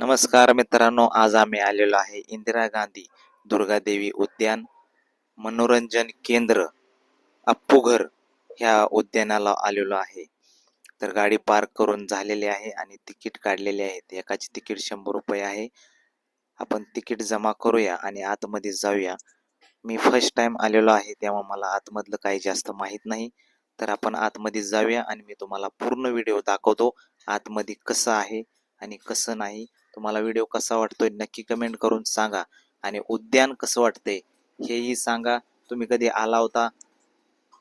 नमस्कार मित्रांनो आज आम्ही आलेलो आहे इंदिरा गांधी दुर्गादेवी उद्यान मनोरंजन केंद्र अप्पूघर ह्या उद्यानाला आलेलो आहे. तर गाडी पार्क करून झालेली आहे आणि तिकीट काढलेले आहेत एकाची तिकीट शंभर रुपये आहे. आपण तिकीट जमा करूया आणि आतमध्ये जाऊया. मी फर्स्ट टाइम आलेलो आहे तेव्हा मला आतमधलं काही जास्त माहीत नाही. तर आपण आतमध्ये जाऊया आणि मी तुम्हाला पूर्ण व्हिडिओ दाखवतो आतमध्ये कसं आहे आणि कसं नाही तुम्हाला व्हिडिओ कसा वाटतोय नक्की कमेंट करून सांगा. आणि उद्यान कसं वाटते हेही सांगा. तुम्ही कधी आला होता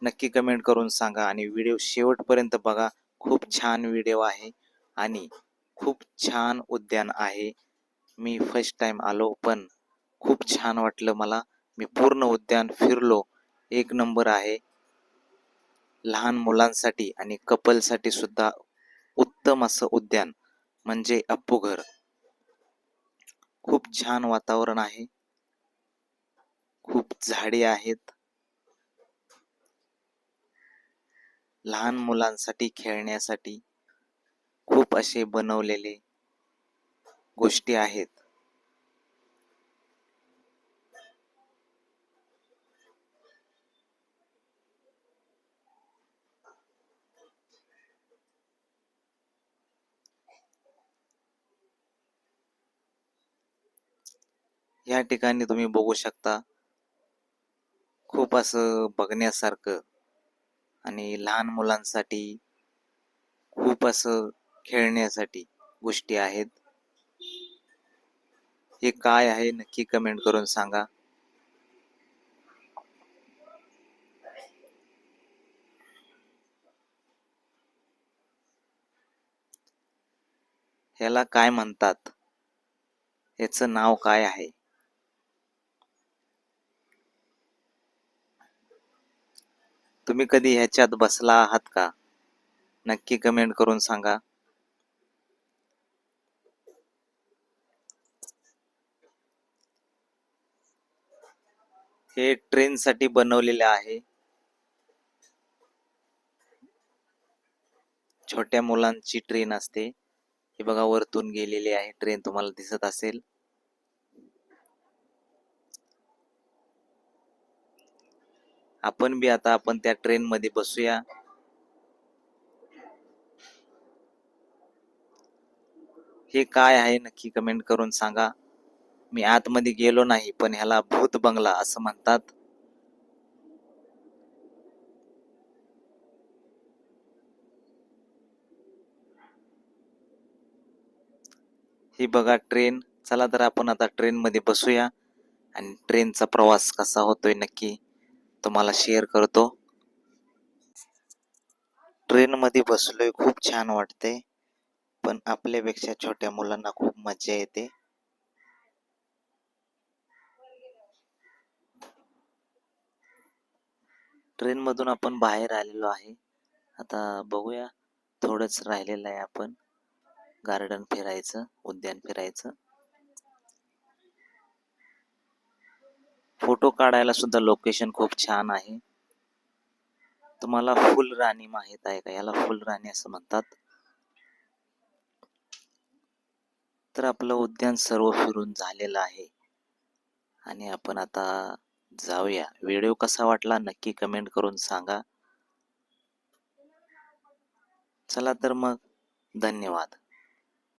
नक्की कमेंट करून सांगा. आणि व्हिडिओ शेवटपर्यंत बघा. खूप छान व्हिडिओ आहे आणि खूप छान उद्यान आहे. मी फर्स्ट टाइम आलो पण खूप छान वाटलं मला. मी पूर्ण उद्यान फिरलो. एक नंबर आहे लहान मुलांसाठी आणि कपलसाठी सुद्धा उत्तम असं उद्यान. म्हणजे अप्पूघर खूप छान वातावरण आहे. खूप झाडे आहेत. लहान मुलांसाठी खेळण्यासाठी खूप असे बनवलेले गोष्टी आहेत. या ठिकाणी तुम्ही बघू शकता. खूप असं बघण्यासारखं आणि लहान मुलांसाठी खूप असं खेळण्यासाठी गोष्टी आहेत. हे काय आहे नक्की कमेंट करून सांगा. ह्याला काय म्हणतात? याचं नाव काय आहे? तुम्ही कधी ह्याच्यात बसला आहात का? नक्की कमेंट करून सांगा. हे ट्रेन साठी बनवलेले आहे. छोट्या मुलांची ट्रेन असते. हे बघा वरतून गेलेली आहे. ट्रेन तुम्हाला दिसत असेल. आपण बी आता आपण त्या ट्रेन मध्ये बसूया. हे काय आहे नक्की कमेंट करून सांगा. मी आतमध्ये गेलो नाही पण ह्याला भूत बंगला असं म्हणतात. ही बघा ट्रेन चला तर आपण आता ट्रेन मध्ये बसूया. आणि ट्रेनचा प्रवास कसा होतोय नक्की? तुम्हाला शेअर करतो. ट्रेन मध्ये बसलोय खूप छान वाटते पण आपल्यापेक्षा छोट्या मुलांना खूप मजा येते. ट्रेन मधून आपण बाहेर आलेलो आहे. आता बघूया थोडंच राहिलेलं आहे आपण. गार्डन फिरायचं उद्यान फिरायचं. फोटो काढायला सुद्धा लोकेशन खूप छान आहे. तुम्हाला फुल राणी माहीत आहे का? याला फुल राणी असं म्हणतात. तर आपलं उद्यान सर्व फिरून झालेलं आहे. आणि आपण आता जाऊया. व्हिडिओ कसा वाटला नक्की कमेंट करून सांगा. चला तर मग धन्यवाद.